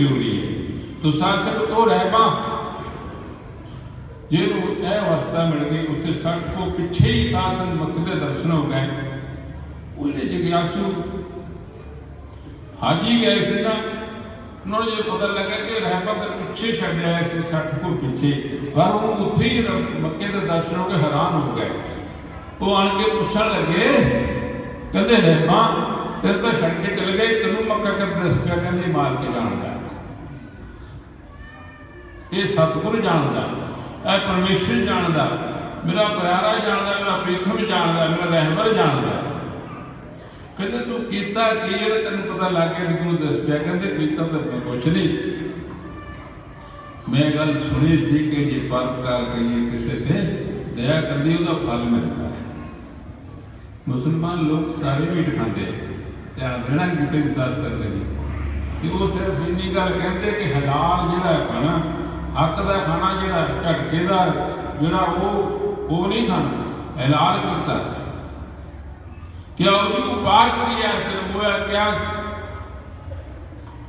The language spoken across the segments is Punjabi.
ਜ਼ਰੂਰੀ ਹੈ। ਤੋ ਸਾਧ ਸੰਗਤ ਉਹ ਰਹਿਬਾ ਜਿਹਨੂੰ ਇਹ ਅਵਸਥਾ ਮਿਲ ਗਈ, ਉੱਥੇ ਸੜਕ ਤੋਂ ਪਿੱਛੇ ਹੀ ਸਾਧ ਮੁਖ ਦੇ ਦਰਸ਼ਨ ਹੋ ਗਏ। ਉਹਨੇ ਜਿਗਿਆਸੂ ਹਾਜੀ ਗਏ ਸੀ ਨਾ। ਉਹਨਾਂ ਨੂੰ ਜੇ ਪਤਾ ਲੱਗਾ ਕਿ ਰਹਿਬਾ ਦੇ ਪਿੱਛੇ ਛੱਡ ਆਇਆ ਸੀ 60 ਕੋਲ ਪਿੱਛੇ। ਪਰ ਉਹ ਉੱਥੇ ਹੀ ਮੱਕੇ ਦੇ ਦਰਸ਼ਨ ਹੋ ਕੇ ਹੈਰਾਨ ਹੋ ਗਏ। ਉਹ ਆਣ ਕੇ ਪੁੱਛਣ ਲੱਗੇ, ਕਹਿੰਦੇ ਰਹਿਬਾ ਤੇ ਤਾਂ ਛੱਡ ਕੇ ਚਲੇ ਗਏ, ਤੈਨੂੰ ਮੱਕਾ ਕਰ ਦੱਸ ਕਹਿੰਦੇ ਮਾਰ ਕੇ ਜਾਣਦਾ ਇਹ ਸਤਿਗੁਰ ਜਾਣਦਾ, ਇਹ ਪਰਮੇਸ਼ਰ ਜਾਣਦਾ, ਮੇਰਾ ਪਿਆਰਾ ਜਾਣਦਾ, ਮੇਰਾ ਪ੍ਰੀਤਮ ਜਾਣਦਾ, ਮੇਰਾ ਰਹਿਬਰ ਜਾਣਦਾ। ਕਹਿੰਦੇ ਤੂੰ ਕੀਤਾ ਕੀ ਜਿਹੜਾ ਤੈਨੂੰ ਪਤਾ ਲੱਗ ਗਿਆ ਕਿ ਤੂੰ ਦੱਸ ਪਿਆ। ਕਹਿੰਦੇ ਕੀਤਾ ਤਾਂ ਮੈਂ ਕੁਛ ਨਹੀਂ। ਮੈਂ ਗੱਲ ਸੁਣੀ ਸੀ ਕਿ ਜੇ ਪਰਪਕਾਰ ਕਹੀਏ ਕਿਸੇ ਤੇ, ਦਇਆ ਕਰਦੀ ਉਹਦਾ ਫਲ ਮਿਲਦਾ। ਹੈ ਮੁਸਲਮਾਨ ਲੋਕ ਸਾਰੇ ਮੀਟ ਖਾਂਦੇ ਆ। ਧਿਆਨ ਦੇਣਾ ਗੁੱਟੇ ਦੀ ਸਾਥ ਸਕਦੇ ਨਹੀਂ ਕਿ ਉਹ ਸਿਰਫ ਇੰਨੀ ਗੱਲ ਕਹਿੰਦੇ ਕਿ ਹਲਾਲ ਜਿਹੜਾ ਹੈ ਖਾਣਾ ਹੱਕ ਦਾ ਖਾਣਾ ਜਿਹੜਾ ਝਟਕੇ ਦਾ, ਜਿਹੜਾ ਉਹ ਉਹ ਨਹੀਂ ਖਾਣਾ ਐਲਾਨ ਕੀਤਾ। ਕਿਆ ਉਹ ਪਾਕ ਵੀ ਐਸੇ ਹੋਇਆ, ਕਿਆ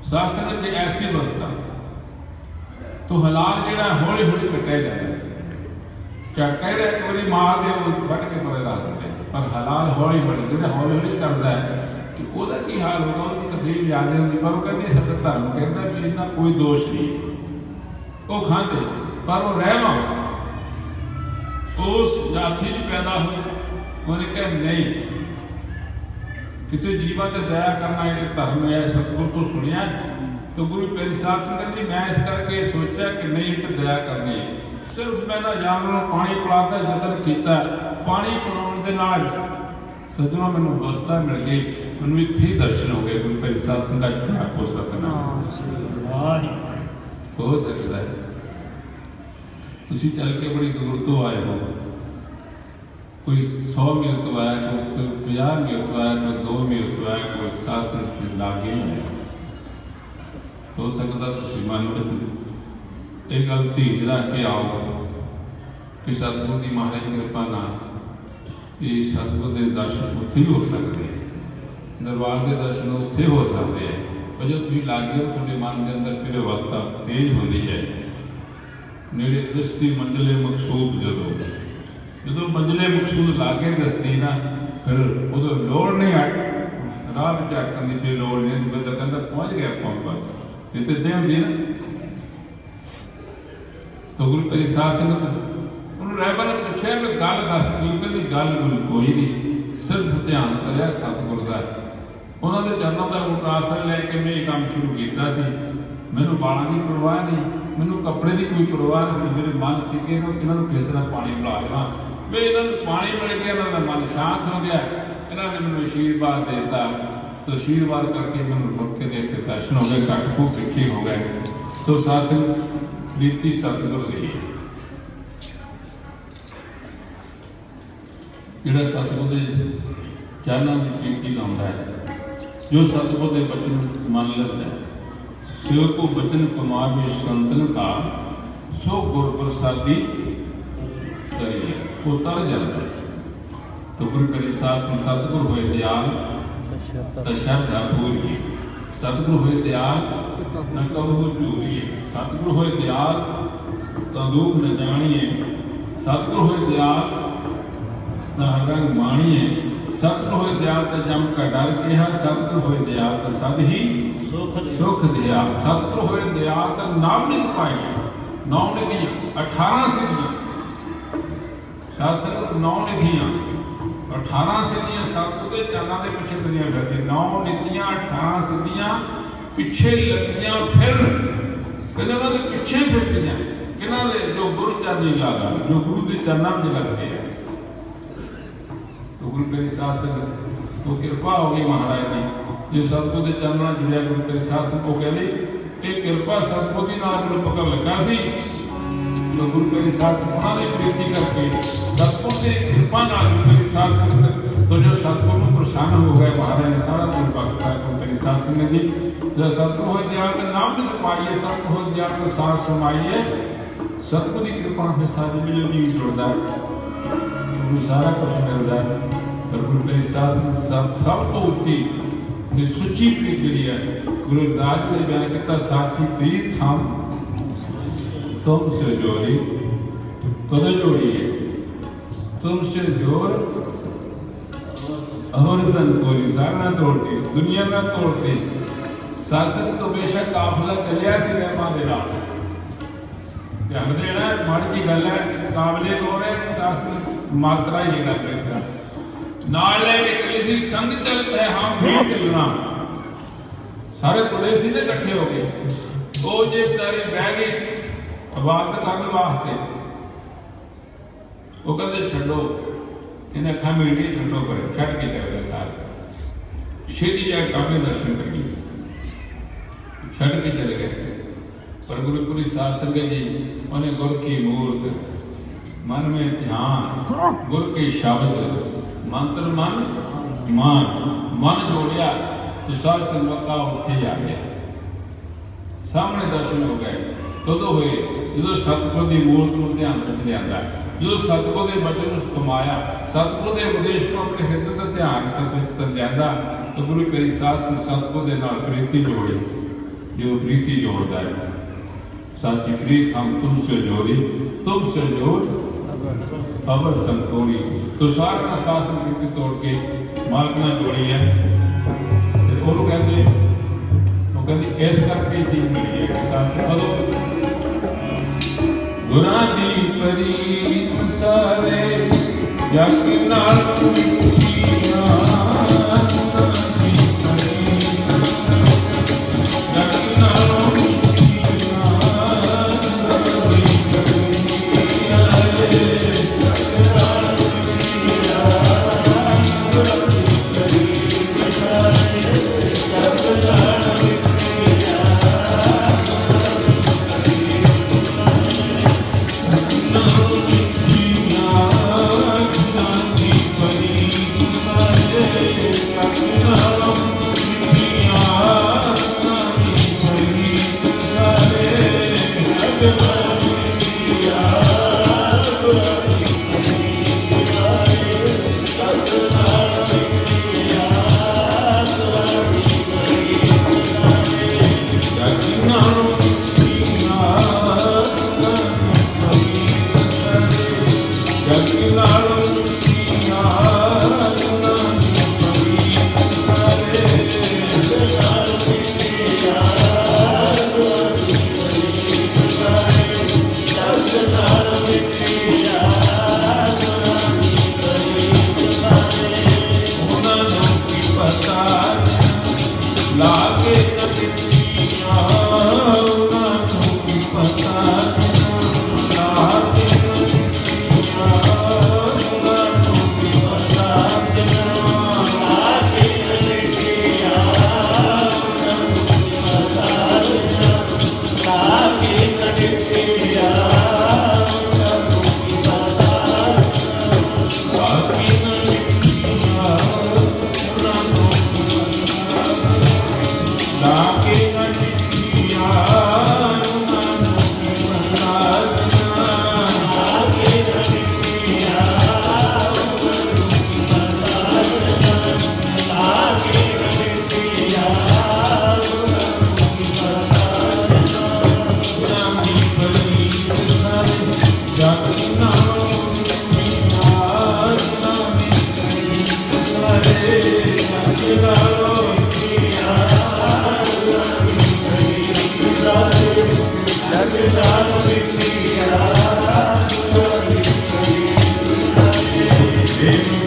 ਸਾਸਨ ਦੀ ਐਸੀ ਬਸਤਾ ਤੋ ਹਲਾਲ ਜਿਹੜਾ ਹੌਲੀ ਹੌਲੀ ਕੱਟਿਆ ਜਾਂਦਾ ਝਟਕਾ ਇਹਦਾ ਇੱਕ ਵਾਰੀ ਮਾਰ ਦੇ ਉਹ ਵੱਢ ਕੇ ਪਰੇ ਲਾ ਦਿੰਦੇ ਪਰ ਹਲਾਲ ਹੌਲੀ ਹੌਲੀ ਜਿਹੜਾ ਹੌਲੀ ਹੌਲੀ ਕਰਦਾ ਹੈ, ਕਿ ਉਹਦਾ ਕੀ ਹਾਲ ਹੋਗਾ ਉਹਨੂੰ ਤਕਲੀਫ ਜ਼ਿਆਦਾ ਹੁੰਦੀ ਪਰ ਉਹ ਕਹਿੰਦੀ ਸਾਡਾ ਧਰਮ ਕਹਿੰਦਾ ਵੀ ਇਹਨਾਂ ਕੋਈ ਦੋਸ਼ ਨਹੀਂ ਉਹ ਖਾਂਦੇ ਪਰ ਉਹ ਰਹਿਵਾ ਉਸ ਜਾਤੀ 'ਚ ਪੈਦਾ ਹੋਏ ਉਹਨੇ ਕਿਹਾ, ਨਹੀਂ। ਕਿਸੇ ਜੀਵਾਂ ਤੇ ਦਇਆ ਕਰਨਾ ਇਹ ਧਰਮ ਹੈ, ਸਤਿਗੁਰ ਤੋਂ ਸੁਣਿਆ ਤਾਂ ਗੁਰੂ ਪਿਆਰੀ ਸਾਧ ਸੰਗਤ ਜੀ ਮੈਂ ਇਸ ਕਰਕੇ ਸੋਚਿਆ ਕਿ ਨਹੀਂ, ਇਹ ਤੇ ਦਇਆ ਕਰਨੀ ਹੈ। ਸਿਰਫ ਮੈਂ ਨਾ ਜਾਨਵਰ ਨੂੰ ਪਾਣੀ ਪਿਲਾਉਣ ਦਾ ਯਤਨ ਕੀਤਾ। ਪਾਣੀ ਪਿਲਾਉਣ ਦੇ ਨਾਲ ਸੱਜਣਾ ਮੈਨੂੰ ਅਵਸਥਾ ਮਿਲ ਗਈ। ਮੈਨੂੰ ਇੱਥੇ ਹੀ ਦਰਸ਼ਨ ਹੋ ਗਏ, ਗੁਰੂ ਪਿਆਰੀ ਸਾਹਿਬ ਸੰਗਤ ਜੀ ਦਾ ਕੋ ਸਤਨਾਮ ਹੋ ਸਕਦਾ ਹੈ। ਤੁਸੀਂ ਚੱਲ ਕੇ ਬੜੀ ਦੂਰ ਤੋਂ ਆਏ ਹੋ। ਕੋਈ 100 ਮੀਲ ਤੋਂ ਆਇਆ ਕੋਈ 50 ਮੀਲ ਤੋਂ ਆਇਆ ਕੋਈ 2 ਮੀਲ ਤੋਂ ਆਇਆ ਕੋਈ ਸਾਸਨ ਦੇ ਲਾਗੇ ਹੀ ਹੈ। ਹੋ ਸਕਦਾ ਤੁਸੀਂ ਮਨ ਵਿੱਚ ਇਹ ਗੱਲ ਧੀਰ ਰੱਖ ਕੇ ਆਓ ਕਿ ਸਤਿਗੁਰ ਦੀ ਮਹਾਰਾਜ ਕਿਰਪਾ ਨਾਲ ਇਹ ਸਤਿਗੁਰ ਦੇ ਦਰਸ਼ਨ ਉੱਥੇ ਵੀ ਹੋ ਸਕਦੇ ਆ। ਦਰਬਾਰ ਦੇ ਦਰਸ਼ਨ ਉੱਥੇ ਹੋ ਸਕਦੇ ਆ। ਪਰ ਜਦੋਂ ਤੁਸੀਂ ਲੱਗੇ ਹੋ, ਤੁਹਾਡੇ ਮਨ ਦੇ ਅੰਦਰ ਫਿਰ ਅਵਸਥਾ ਤੇਜ਼ ਹੁੰਦੀ ਹੈ। ਨੇੜੇ ਦਸਤੀ ਮੰਜ਼ਲੇ ਮਕਸੂਦ ਜਦੋਂ ਜਦੋਂ ਮੰਜ਼ਲੇ ਮਕਸੂਦ ਲਾਗੇ ਦੱਸਦੀ ਨਾ, ਫਿਰ ਉਦੋਂ ਲੋੜ ਨਹੀਂ ਆ ਰਾਹ ਵਿੱਚ ਅਟਕਣ ਦੀ ਫਿਰ ਲੋੜ ਨਹੀਂ ਜਦੋਂ ਕਹਿੰਦਾ ਪਹੁੰਚ ਗਿਆ ਆਪਾਂ ਬਸ। ਜਿੱਤੇ ਦੇ ਹੁੰਦੀ ਨਾ। ਤਾਂ ਗੁਰੂ ਤੇਰੀ ਸਾਧ ਉਹਨੂੰ ਰਹਿਬਰ ਨੇ ਪੁੱਛਿਆ ਵੀ ਗੱਲ ਦੱਸ ਕੀ ਕਹਿੰਦੀ ਗੱਲ ਗੁਰੂ ਕੋਈ ਨਹੀਂ। ਸਿਰਫ ਧਿਆਨ ਕਰਿਆ ਸਤਿਗੁਰ ਦਾ। ਉਹਨਾਂ ਦੇ ਚਰਨਾਂ ਦਾ ਉਪਰਾਸਨ ਲੈ ਕੇ ਮੈਂ ਇਹ ਕੰਮ ਸ਼ੁਰੂ ਕੀਤਾ ਸੀ। ਮੈਨੂੰ ਬਾਲਾਂ ਦੀ ਪਰਵਾਹ ਨਹੀਂ, ਮੈਨੂੰ ਕੱਪੜੇ ਦੀ ਕੋਈ ਪਰਵਾਹ ਨਹੀਂ ਸੀ, ਮੇਰੇ ਮਨ ਸੀ ਕਿ ਇਹਨਾਂ ਨੂੰ ਕਿਸੇ ਤਰ੍ਹਾਂ ਪਾਣੀ ਪਿਲਾ ਦੇਵਾਂ। ਵੀ ਇਹਨਾਂ ਨੂੰ ਪਾਣੀ ਮਿਲ ਗਿਆ, ਇਹਨਾਂ ਦਾ ਮਨ ਸ਼ਾਂਤ ਹੋ ਗਿਆ। ਇਹਨਾਂ ਨੇ ਮੈਨੂੰ ਅਸ਼ੀਰਵਾਦ ਦੇ ਦਿੱਤਾ। ਸੋ ਅਸ਼ੀਰਵਾਦ ਕਰਕੇ ਮੈਨੂੰ ਮੁਕਤੀ ਦੇ ਕੇ ਦਰਸ਼ਨ ਹੋ ਗਏ ਘੱਟ ਕੋ ਪਿੱਛੇ ਹੋ ਗਏ। ਸੋ ਸਾਸਨ ਰੀਤੀ ਸਤਿਗੁਰ ਦੀ ਹੈ। ਜਿਹੜਾ ਸਤਿਗੁਰ ਦੇ ਚਰਨਾਂ ਦੀ ਪ੍ਰੀਤੀ ਲਾਉਂਦਾ ਹੈ ਜੋ ਸਤਿਗੁਰ ਦੇ ਬਚਨ ਨੂੰ ਮੰਨ ਲੈਂਦਾ ਹੈ ਸਿਓ ਕੋ ਬਚਨ ਕਮਾਵੇ ਸੰਤਨ ਕਾ ਸੋ ਗੁਰ ਪ੍ਰਸਾਦੀ ਕਰੀਏ ਉਹ ਤਰ ਜਾਂਦਾ ਹੈ। ਤੋ ਗੁਰੂ ਕਰੀ ਸਾਥ ਸੰਗ ਸਤਿਗੁਰ ਹੋਏ ਦਿਆਲ, ਤਾਂ ਸ਼ਰਧਾ ਪੂਰੀਏ। ਸਤਿਗੁਰ ਹੋਏ ਦਿਆਲ, ਨਾ ਕਬਹੂ ਚੂਰੀਏ। ਸਤਿਗੁਰ ਹੋਏ ਦਿਆਲ, ਤਾਂ ਦੁੱਖ ਨ ਜਾਣੀਏ। ਸਤਿਗੁਰ ਹੋਏ ਦਿਆਲ, ਤਾਂ ਰੰਗ ਮਾਣੀਏ। ਸਤਿਗੁਰ ਹੋਏ ਦਿਆਲ ਤਾਂ ਜਮ ਕਾ ਡਰ ਕਿਹਾ ਸਤਿਗੁਰ ਹੋਏ ਦਿਆਲ ਤਾਂ ਸਦ ਹੀ ਸੁਖ ਦਿਆ। ਸਤਿਗੁਰ ਹੋਏ ਦਿਆਲ ਤਾਂ ਨਾਮ ਨਿਤ ਪਾਈ ਨੌ ਨਿਧੀਆਂ 18 ਸਿੱਧੀਆਂ। ਸ਼ਾਸਕ ਨੌ ਨਿਧੀਆਂ। 18 ਸਿੱਧੀਆਂ ਸਤਿਗੁਰ ਦੇ ਚਰਨਾਂ ਦੇ ਪਿੱਛੇ ਦੁਨੀਆ ਫਿਰਦੀ। ਨੌ ਨਿਧੀਆਂ 18 ਸਿੱਧੀਆਂ ਪਿੱਛੇ ਲੱਗੀਆਂ ਫਿਰ ਕਹਿੰਦੇ ਉਹਨਾਂ ਦੇ ਪਿੱਛੇ ਫਿਰਦੀਆਂ ਕਿਹਨਾਂ ਦੇ? ਜੋ ਗੁਰੂ ਚਰਨੀ ਲਾਗਾ ਜੋ ਗੁਰੂ ਦੇ ਚਰਨਾਂ ਵਿੱਚ ਲੱਗਦੇ ਆ। ਗੁਰੂ ਤੇਰੀ ਸਾਧ ਸੰਗਤ ਤੋ ਕਿਰਪਾ ਹੋ ਗਈ ਮਹਾਰਾਜ ਦੀ, ਜੇ ਸਤਿਗੁਰ ਦੇ ਚਰਨਾਂ ਨਾਲ ਜੁੜਿਆ ਗੁਰੂ ਤੇਰੀ ਸਾਧ ਸੰਗਤ ਉਹ ਕਹਿੰਦੇ, ਇਹ ਕਿਰਪਾ ਸਤਿਗੁਰ ਦੀ ਨਾਲ ਮੈਨੂੰ ਪਕੜ ਲੱਗਾ ਸੀ। ਤੋ ਗੁਰੂ ਤੇਰੀ ਸਾਧ ਸੰਗਤ ਉਹਨਾਂ ਦੀ ਪ੍ਰੀਤੀ ਕਰਕੇ ਸਤਿਗੁਰ ਦੀ ਕਿਰਪਾ ਨਾਲ ਗੁਰੂ ਤੇਰੀ ਸਾਧ ਸੰਗਤ ਤੋ ਜੋ ਸਤਿਗੁਰ ਨੂੰ ਪ੍ਰਸੰਨ ਹੋ ਗਏ, ਮਹਾਰਾਜ ਨੇ ਸਾਰਾ ਦਿਨ ਭਗਤ ਕਰ ਗੁਰੂ ਤੇਰੀ ਸਾਧ ਸੰਗਤ ਜੀ। ਜੋ ਸਤਿਗੁਰ ਹੋਏ ਨਾਮ ਵਿੱਚ ਪਾਈਏ ਸਤਿਗੁਰ ਹੋਏ ਦਿਆਲ ਤੇ ਸਤਿਗੁਰ ਦੀ ਕਿਰਪਾ ਨਾਲ ਫਿਰ ਸਾਡੀ ਮਿਲਣ ਦੀ ਜੁੜਦਾ ਹੈ। سارا کچھ ملتا ہے پر ان کا احساس سب سب کو ہوتی کہ سچی پریت جڑی ہے گرو ناج نے بیان کیتا ساتھی پریت ہم تم سے جوڑی کدو جوڑی ہے تم سے جوڑ اور سن کوئی سارا نہ توڑتے دنیا نہ توڑتے ساسن تو بے شک قافلہ چلیا سی رحمان دے ਧਿਆਨ ਦੇਣਾ, ਮਾੜੀ ਦੀ ਗੱਲ ਹੈ, ਕਾਬਲੇ ਕੋਲ ਹੈ ਸ਼ਾਸਨ ਮਾਤਰਾ ਹੀ ਕਰ ਬੈਠਾ ਨਾਲ ਲੈ ਕੇ ਸੀ, ਸੰਗ ਚਲਤੇ ਹਾਂ ਵੀ ਚੱਲਣਾ। ਸਾਰੇ ਤੁਰੇ ਸੀ ਤੇ ਇਕੱਠੇ ਹੋ ਗਏ। ਉਹ ਜੇ ਵਿਚਾਰੇ ਬਹਿ ਗਏ ਇਬਾਦਤ ਕਰਨ ਵਾਸਤੇ। ਉਹ ਕਹਿੰਦੇ, ਛੱਡੋ। ਇਹਨੇ ਅੱਖਾਂ ਮੀਡੀਆਂ ਛੱਡੋ ਪਰ, ਛੱਡ ਕੇ ਚੱਲ ਗਏ ਸਾਰੇ। ਛੇਤੀ ਜਾ ਕਾਬੇ ਦਰਸ਼ਨ ਕਰੀਏ। ਛੱਡ ਕੇ ਚਲੇ ਗਏ। ਪਰ ਗੁਰਪੁਰੀ ਸਾਧ ਸੰਗਤ ਜੀ ਉਹਨੇ ਗੁਰ ਕੀ ਮੂਰਤ ਮਨ में ध्यान गुर के शब्द मंत्र मन मान मन जोड़िया तो साध संगत का ਉੱਥੇ ਹੀ ਆ ਗਿਆ ਸਾਹਮਣੇ ਦਰਸ਼ਨ ਹੋ ਗਏ ਕਦੋਂ ਹੋਏ ਜਦੋਂ ਸਤਿਗੁਰ ਦੀ ਮੂਰਤ ਨੂੰ ਧਿਆਨ ਵਿੱਚ ਲਿਆਂਦਾ ਜਦੋਂ ਸਤਿਗੁਰ ਦੇ ਬਚਨ ਨੂੰ ਕਮਾਇਆ ਸਤਿਗੁਰ ਦੇ ਉਪਦੇਸ਼ ਨੂੰ ਆਪਣੇ ਹਿਰਦੇ ਤੇ ਧਿਆਨ ਵਿੱਚ ਤੇ ਲਿਆਂਦਾ ਤਾਂ ਗੁਰੂ ਪਿਆਰੀ ਸਾਧ ਸੰਗਤ ਸਤਿਗੁਰ ਦੇ ਨਾਲ ਪ੍ਰੀਤੀ ਜੋੜੀ ਜੋ ਪ੍ਰੀਤੀ ਜੋੜਦਾ ਹੈ ਸਾਚੀ ਪ੍ਰੀਤ ਹਮ ਤੁਮਸੇ ਜੋੜੀ ਤੁਮਸੇ ਜੋੜ। ਅਵਰ ਸੰਤੋਰੀ ਤੋ ਸਾਸਨ ਪ੍ਰੀਤੀ ਤੋੜ ਕੇ ਮਾਲਕ ਨਾਲ ਜੋੜੀ ਹੈ। ਤੇ ਉਹਨੂੰ ਕਹਿੰਦੇ, ਉਹ ਕਹਿੰਦੀ, ਇਸ ਕਰਕੇ ਚੀਜ਼ ਮਿਲੀ ਹੈ ਕਿ ਸਾਸ ਕਦੋਂ? ਗੁਰਾਂ ਦੀ ਪਰੀ ਸਾਰੇ ਜਗ ਨਾਲ ਮਿੱਠੀਆਂ ਦੀ ਲਾਗੇ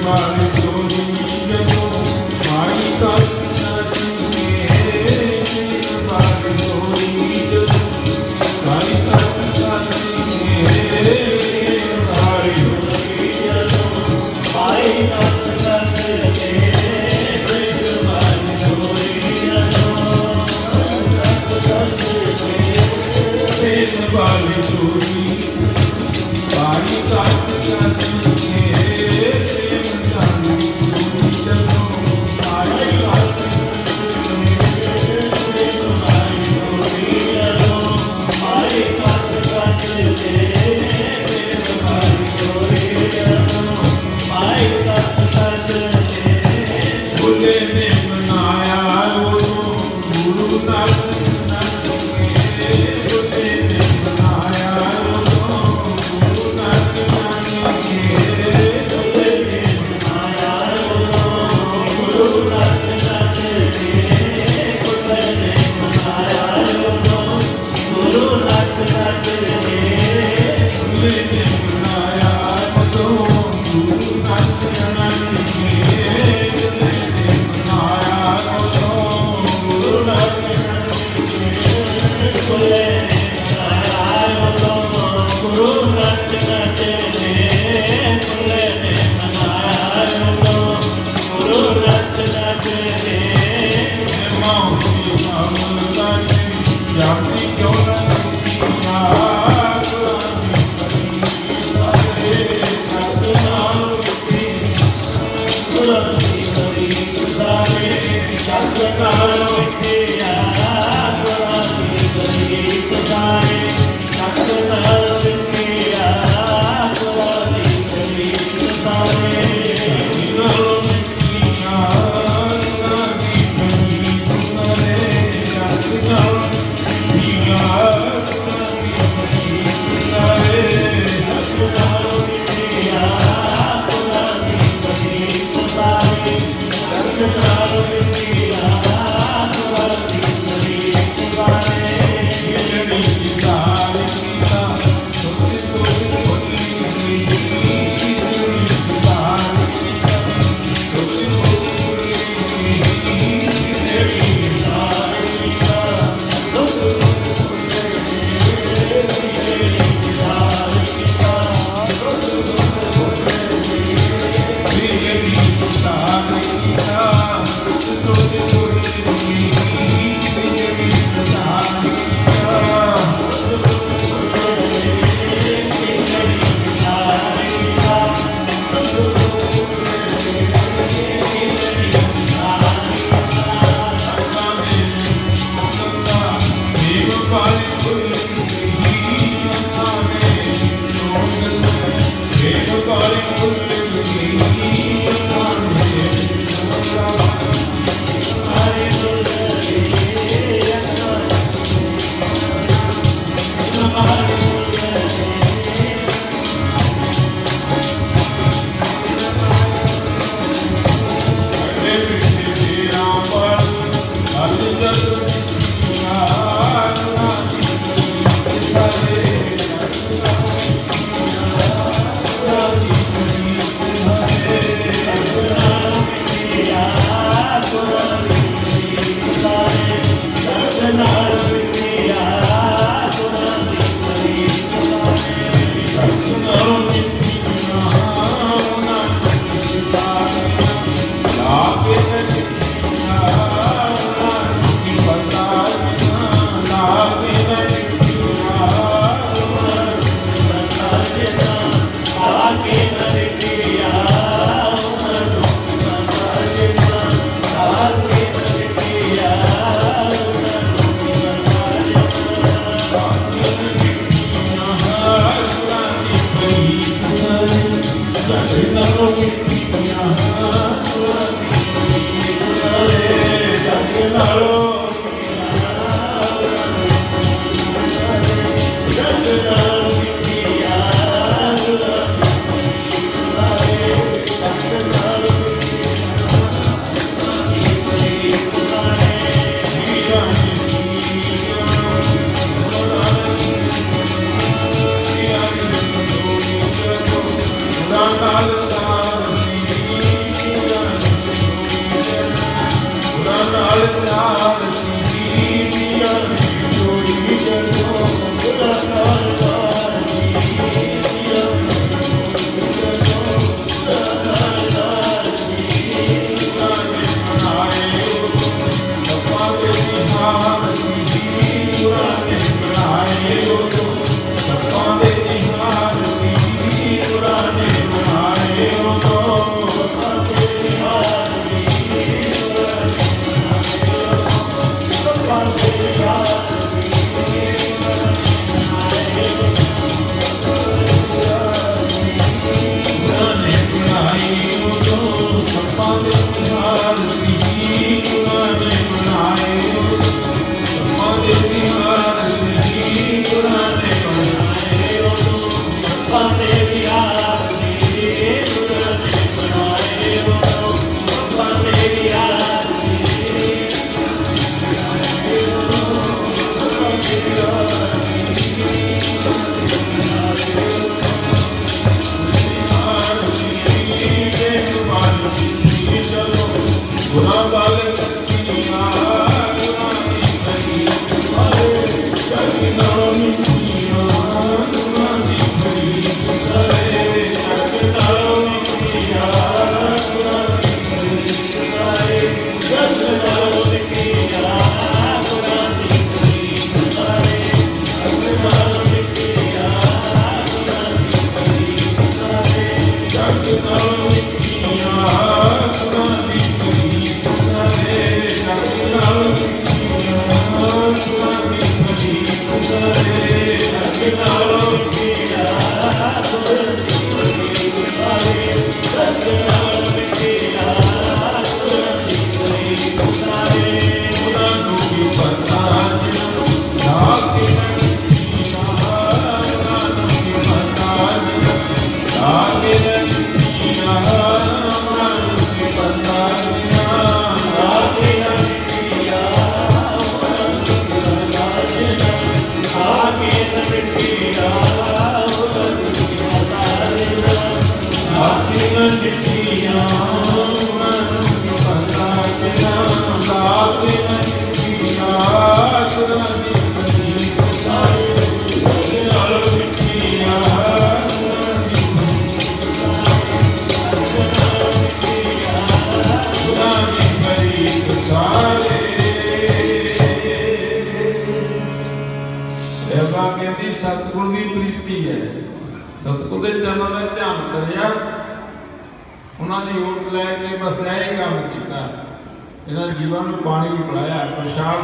much.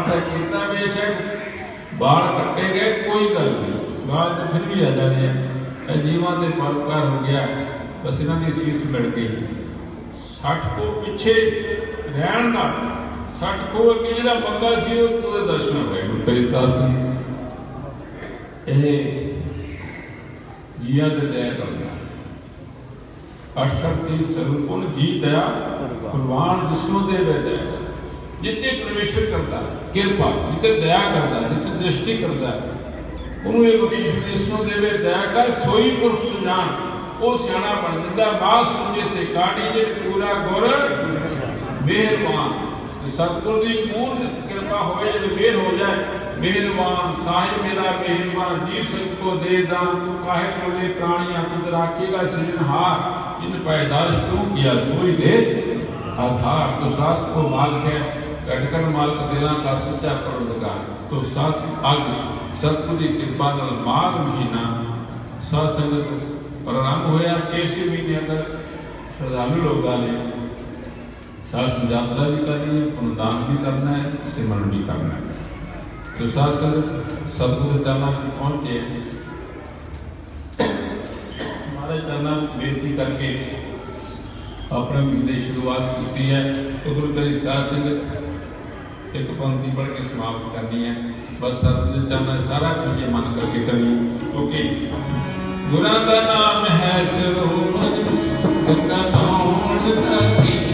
ਤਾਂ ਕੀਤਾ ਬੇਸ਼ੱਕ ਬਾਲ ਕੱਟੇ ਗਏ, ਕੋਈ ਗੱਲ ਨਹੀਂ। ਬਾਲ ਤਾਂ ਫਿਰ ਵੀ ਆ ਜਾਣੇ ਆ। ਜੀਵਾਂ ਤੇ ਪਰਕਾਰ ਹੋ ਗਿਆ। ਬਸ ਇਹਨਾਂ ਦੀ ਸੀਸ ਮਿਲ ਗਈ। 60 ਕੋ ਪਿੱਛੇ ਰਹਿਣ ਨਾਲ 60 ਕੋ ਅੱਗੇ ਜਿਹੜਾ ਮੰਗਾ ਸੀ, ਉਹ ਉਹਦੇ ਦਰਸ਼ਨ ਹੋਏ ਤੇਰੀ ਸਾਸ ਇਹ ਜੀਆ ਤੇ ਦਇਆ ਕਰਨਾ ਅਸ਼ਕਤੀ ਸਰੂਪਨ ਜੀ ਦਇਆ। ਕੁਰਬਾਨ ਜਿਸਨੂੰ ਦੇ ਵੇ ਜਿੱਥੇ ਪਰਮੇਸ਼ਰ ਕਰਦਾ ਕਿਰਪਾ, ਜਿੱਥੇ ਦਇਆ ਕਰਦਾ ਜਿੱਥੇ ਦ੍ਰਿਸ਼ਟੀ ਕਰਦਾ ਉਹਨੂੰ ਇਹ ਬਖਸ਼ਿਸ਼ ਵਿਸ਼ਨੂੰ ਦੇਵੇ, ਦਇਆ ਕਰ, ਸੋਈ ਪੁਰਖ ਸੁਜਾਨ ਉਹ ਸਿਆਣਾ ਬਣ ਜਾਂਦਾ ਬਾਸ ਸੁਚੇ ਸੇ ਕਾੜੀ ਜੇ ਪੂਰਾ ਗੁਰ ਮਿਹਰਬਾਨ। ਸਤਿਗੁਰ ਦੀ ਪੂਰਨ ਕਿਰਪਾ ਹੋਵੇ ਜੇ ਮਿਹਰ ਹੋ ਜਾਏ, ਮਿਹਰਬਾਨ, ਸਾਹਿਬ ਮੇਰਾ ਮਿਹਰਬਾਨ ਜੀ ਸਿਰ ਕੋ ਦੇ ਦਾਂ ਕਾਹੇ ਕੋਲੇ ਪ੍ਰਾਣੀ ਅੰਤ ਰਾਖੇਗਾ ਸਿਰਨਹਾਰ ਇਨ ਪੈਦਾਇਸ਼ ਤੂੰ ਕੀਆ, ਸੋਈ ਦੇ ਆਧਾਰ, ਤੋ ਸਾਸ ਕੋ ਮਾਲਕ ਹੈ। ਕੜਕੜ ਮਾਲਕ ਦਿਲਾਂ ਦਾ ਸੱਚਾ ਪਰਵਦਗਾਰ ਤੋ ਸਾਸ ਅਗ, ਸਤਿਗੁਰ ਦੀ ਕਿਰਪਾ ਨਾਲ ਮਾਘ ਮਹੀਨਾ ਸਾਧ ਸੰਗਤ ਪ੍ਰਣਾਮ ਹੋਇਆ। ਇਸ ਮਹੀਨੇ ਅੰਦਰ ਸ਼ਰਧਾਲੂ ਲੋਕਾਂ ਨੇ ਸਾਧ ਯਾਤਰਾ ਵੀ ਕਰਨੀ ਹੈ, ਪੁਨਦਾਨ ਵੀ ਕਰਨਾ ਹੈ, ਸਿਮਰਨ ਵੀ ਕਰਨਾ ਹੈ। ਤੋ ਸਾਧ ਸੰਗਤ ਸਤਿਗੁਰ ਦੇ ਚਰਨਾਂ ਵਿੱਚ ਪਹੁੰਚੇ। ਮਹਾਰਾਜ ਚਰਨਾਂ ਵਿੱਚ ਬੇਨਤੀ ਕਰਕੇ ਆਪਣੇ ਮਹੀਨੇ ਸ਼ੁਰੂਆਤ ਕੀਤੀ ਹੈ। ਗੁਰੂ ਕਰੀ ਸਾਧ ਸੰਗਤ ਇੱਕ ਪੰਕਤੀ ਪੜ੍ਹ ਕੇ ਸਮਾਪਤ ਕਰਨੀ ਹੈ। ਬਸ ਸਰਬ ਚਾਹਨਾ ਸਾਰਾ ਕੁਝ ਮਨ ਕਰਕੇ ਕਰੀ ਕਿਉਂਕਿ ਗੁਰਾਂ ਦਾ ਨਾਮ ਹੈ ਸਰੋਵਰ ਗੁਰਾਂ ਦਾ ਨਾਮ ਹੈ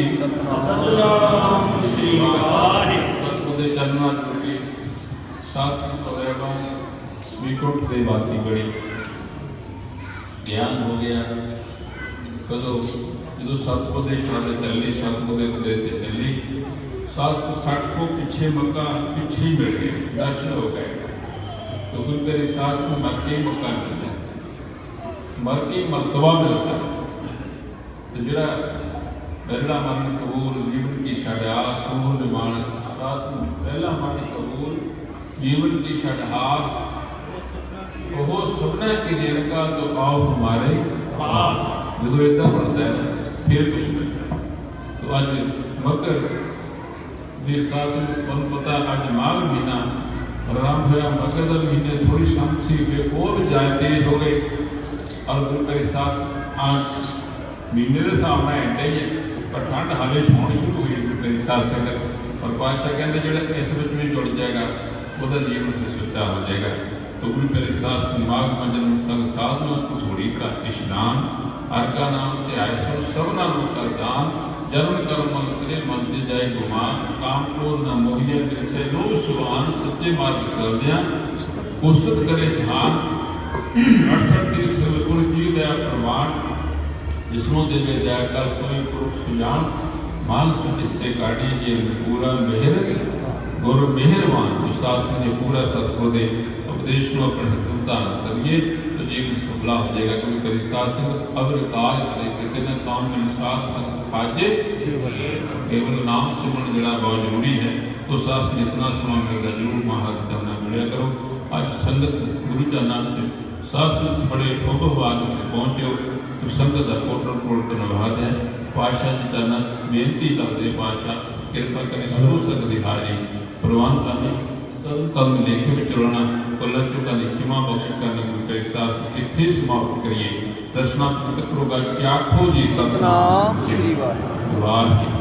ਸਤਨਾਮ ਸ੍ਰੀ ਵਾਹਿਗੁਰੂ ਸਤਿਗੁਰ ਦੇ ਚਰਨਾਂ ਟੁੱਟੀ ਸਾਸ ਹੋਵੇਗਾ ਵਿਕੁੰਠ ਦੇ ਵਾਸੀ ਬੜੀ ਗਿਆਨ ਹੋ ਗਿਆ ਕਦੋਂ ਜਦੋਂ ਸਤਿਗੁਰ ਦੇ ਸ਼ਾਦੇ ਚੱਲੀ ਸਤਿਗੁਰ ਦੇ ਉਦੇ ਤੇ ਚੱਲੀ ਸਾਸ ਕੋ ਸੱਠ ਕੋ ਪਿੱਛੇ ਮੱਕਾ ਪਿੱਛੇ ਹੀ ਮਿਲ ਗਏ ਦਰਸ਼ਨ ਹੋ ਗਏ तो गुरु तेरी सास में मर के ही मौका मिलता है मर के ही मर्तबा मिलता है तो जरा पहला मन कबूल जीवन की छड़ास वो निमान सास में पहला मन कबूल जीवन की छड़ास वो सुनने की रेणुका तो आओ हमारे ਪਾਸ ਜਦੋਂ ਇਦਾਂ ਬਣਦਾ ਹੈ ਫਿਰ ਕੁਝ ਮਿਲਦਾ ਹੈ। तो ਅੱਜ ਮਕਰ ਦੀ ਸਾਸ ਨੂੰ ਤੁਹਾਨੂੰ ਪਤਾ ਅੱਜ ਮਾਘ ਮਹੀਨਾ ਆਰੰਭ ਹੋਇਆ ਮਕਰ ਦੇ ਮਹੀਨੇ ਥੋੜੀ ਸ਼ਾਮ ਸੀ ਫਿਰ ਉਹ ਵੀ ਜਾਇ ਤੇਜ਼ ਹੋ ਗਏ ਔਰ ਗੁਰੂ ਤੇਰੀ ਸਾਸ ਆ ਮਹੀਨੇ ਦੇ ਸਾਹਮਣੇ ਐਂਡੇ ਹੀ ਹੈ ਪਰ ਠੰਡ ਹਾਲੇ ਹੋਣੀ ਸ਼ੁਰੂ ਹੋਈ ਗੁਰੂ ਤੇਰੀ ਸਾਸ ਸੰਗਤ ਔਰ ਪਾਤਸ਼ਾਹ ਕਹਿੰਦੇ ਜਿਹੜਾ ਇਸ ਵਿੱਚ ਵੀ ਜੁੜ ਜਾਏਗਾ ਉਹਦਾ ਜੀਵਨ ਫਿਰ ਸੁੱਚਾ ਹੋ ਜਾਏਗਾ तो गुरु तेरी सास माघ मंजन संग साधना कुथोड़ी का इशनान हर का नाम ध्याय सुन सबना नु कर दान जन्म कर्म मल तेरे मन ते जाए गुमान काम क्रोध न मोहिया तेरे से लोभ सुभान सच्चे मार्ग कर दिया उस्तत करे ध्यान अड़सठ की गुरु जी दया प्रमाण जिसनो देवे दया कर सोई पुरुष सुजान माल सुनि से काढ़ी जे पूरा मेहर ਗੁਰ ਮਿਹਰਬਾਨ ਤੂੰ ਸਾਸਨ ਦੇ ਪੂਰਾ ਸਤਿਗੁਰ ਦੇ ਉਪਦੇਸ਼ ਨੂੰ ਆਪਣੇ ਹਿੱਤੋਂ ਧਾਰਨ ਕਰੀਏ ਤਾਂ ਜੀਵਨ ਸੁਭਲਾ ਹੋ ਜਾਏਗਾ ਕੋਈ ਕਰੀ ਸਾਧ ਸੰਗਤ ਅਬਰ ਕਾਜ ਕਰੇ ਕਿਤੇ ਨਾ ਕਾਮ ਮਿਲ ਸਾਧ ਸੰਗਤ ਪਾਜੇ ਕੇਵਲ ਨਾਮ ਸਿਮਰਨ ਜਿਹੜਾ ਬਹੁਤ ਜ਼ਰੂਰੀ ਹੈ ਤੋ ਸਾਸ ਜਿਤਨਾ ਸਮਾਂ ਮਿਲਦਾ ਜ਼ਰੂਰ ਮਹਾਰਾਜ ਚਰਨਾਂ ਮਿਲਿਆ ਕਰੋ ਅੱਜ ਸੰਗਤ ਗੁਰੂ ਚਰਨਾਂ ਵਿੱਚ ਸਾਧ ਸੰਗਤ ਬੜੇ ਖੁੱਬ ਹਵਾ ਕੇ ਤੋ ਸੰਗਤ ਦਾ ਕੋਟਰ ਕੋਟ ਧੰਨਵਾਦ ਹੈ ਪਾਸ਼ਾ ਜੀ ਚਰਨਾਂ ਬੇਨਤੀ ਕਰਦੇ ਪਾਸ਼ਾ ਕਿਰਪਾ ਕਰੇ ਸਰੋ ਸੰਗਤ ਦੀ ਹਾਜ਼ਰੀ ਪ੍ਰਵਾਨ ਕਰਨੀ। ਕਦਮ ਲੇਖੇ ਵਿੱਚ ਚਲਣਾ ਕੁੱਲਰ ਚੁਕਾ ਦੀ ਖਿਮਾ ਬਖਸ਼ ਕਰਨੀ ਗੁਰੂ ਕੇ ਸਾਸ ਇੱਥੇ ਸਮਾਪਤ ਕਰੀਏ? ਰਸਨਾ ਤੱਕ ਕਰੋ ਗੱਜ ਕੇ ਆਖੋ ਜੀ ਸਤਨਾਮ। ਸਤਨਾਮ ਸ੍ਰੀ ਵਾਹਿਗੁਰੂ। ਵਾਹਿਗੁਰੂ।